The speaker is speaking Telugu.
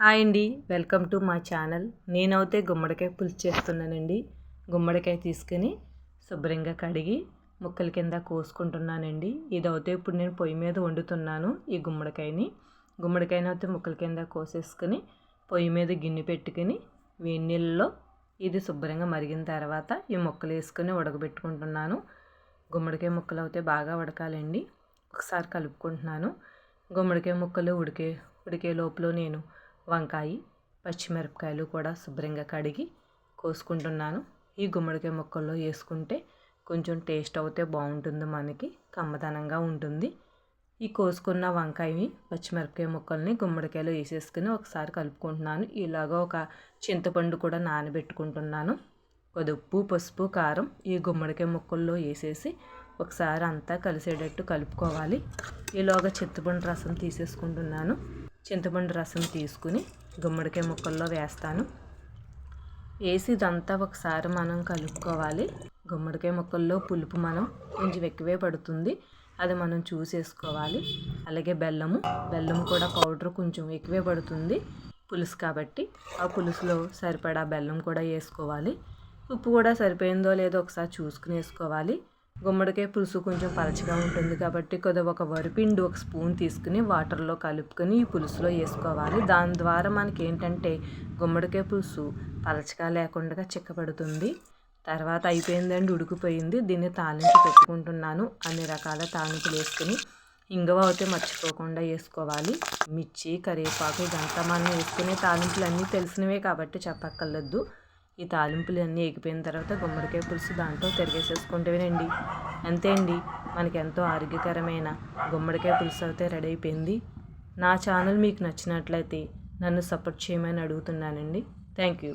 హాయ్ అండి. వెల్కమ్ టు మా ఛానల్. నేనైతే గుమ్మడికాయ పులుసు చేస్తున్నానండి. గుమ్మడికాయ తీసుకుని శుభ్రంగా కడిగి ముక్కల కింద కోసుకుంటున్నానండి. ఇదైతే ఇప్పుడు నేను పొయ్యి మీద వండుతున్నాను ఈ గుమ్మడికాయని. గుమ్మడికాయని అయితే ముక్కల కింద కోసేసుకుని పొయ్యి మీద గిన్నె పెట్టుకుని వేడి నీళ్ళలో ఇది శుభ్రంగా మరిగిన తర్వాత ఈ ముక్కలు వేసుకొని ఉడకబెట్టుకుంటున్నాను. గుమ్మడికాయ ముక్కలు అయితే బాగా ఉడకాలండి. ఒకసారి కలుపుకుంటున్నాను. గుమ్మడికాయ ముక్కలు ఉడికే ఉడికే లోపల నేను వంకాయ పచ్చిమిరపకాయలు కూడా శుభ్రంగా కడిగి కోసుకుంటున్నాను. ఈ గుమ్మడికాయ ముక్కల్లో వేసుకుంటే కొంచెం టేస్ట్ అయితే బాగుంటుంది మనకి కమ్మదనంగా ఉంటుంది. ఈ కోసుకున్న వంకాయని పచ్చిమిరపకాయ ముక్కల్ని గుమ్మడికాయలో వేసేసుకుని ఒకసారి కలుపుకుంటున్నాను. ఇలాగ ఒక చింతపండు కూడా నానబెట్టుకుంటున్నాను. కొద్ది ఉప్పు పసుపు కారం ఈ గుమ్మడికాయ ముక్కల్లో వేసేసి ఒకసారి అంతా కలిసేటట్టు కలుపుకోవాలి. ఈలోగా చింతపండు రసం తీసేసుకుంటున్నాను. చింతపండు రసం తీసుకుని గుమ్మడికాయ ముక్కల్లో వేస్తాను. వేసి ఇదంతా ఒకసారి మనం కలుపుకోవాలి. గుమ్మడికాయ ముక్కల్లో పులుపు మనం కొంచెం ఎక్కువే పడుతుంది. అది మనం చూసేసుకోవాలి. అలాగే బెల్లము. బెల్లం కూడా పౌడర్ కొంచెం ఎక్కువే పడుతుంది పులుసు కాబట్టి. ఆ పులుసులో సరిపడా బెల్లం కూడా వేసుకోవాలి. ఉప్పు కూడా సరిపోయిందో లేదో ఒకసారి చూసుకుని వేసుకోవాలి గుమ్మడికాయ పులుసు కొంచెం పలచగా ఉంటుంది కాబట్టి కొద్దిగా ఒక వరిపిండి ఒక స్పూన్ తీసుకుని వాటర్లో కలుపుకొని ఈ పులుసులో వేసుకోవాలి. దాని ద్వారా మనకి ఏంటంటే గుమ్మడికాయ పులుసు పలచగా లేకుండా చిక్కబడుతుంది. తర్వాత అయిపోయిందండి ఉడికిపోయింది. దీన్ని తాలింపు పెట్టుకుంటున్నాను. అన్ని రకాల తాలింపులు వేసుకుని ఇంగవ అయితే మర్చిపోకుండా వేసుకోవాలి. మిర్చి కరివేపాకు ఇదంతా మనం వేసుకునే తాలింపులు అన్నీ తెలిసినవే కాబట్టి చెప్పక్కర్లేదు. ఈ తాలింపులు అన్నీ ఎగిపోయిన తర్వాత గుమ్మడికాయ పులుసు దాంట్లో తిరిగేసేసుకుంటేనండి అంతే అండి మనకి ఎంతో ఆరోగ్యకరమైన గుమ్మడికాయ పులుసు అయితే రెడీ అయిపోయింది. నా ఛానల్ మీకు నచ్చినట్లయితే నన్ను సపోర్ట్ చేయమని అడుగుతున్నానండి. Thank you.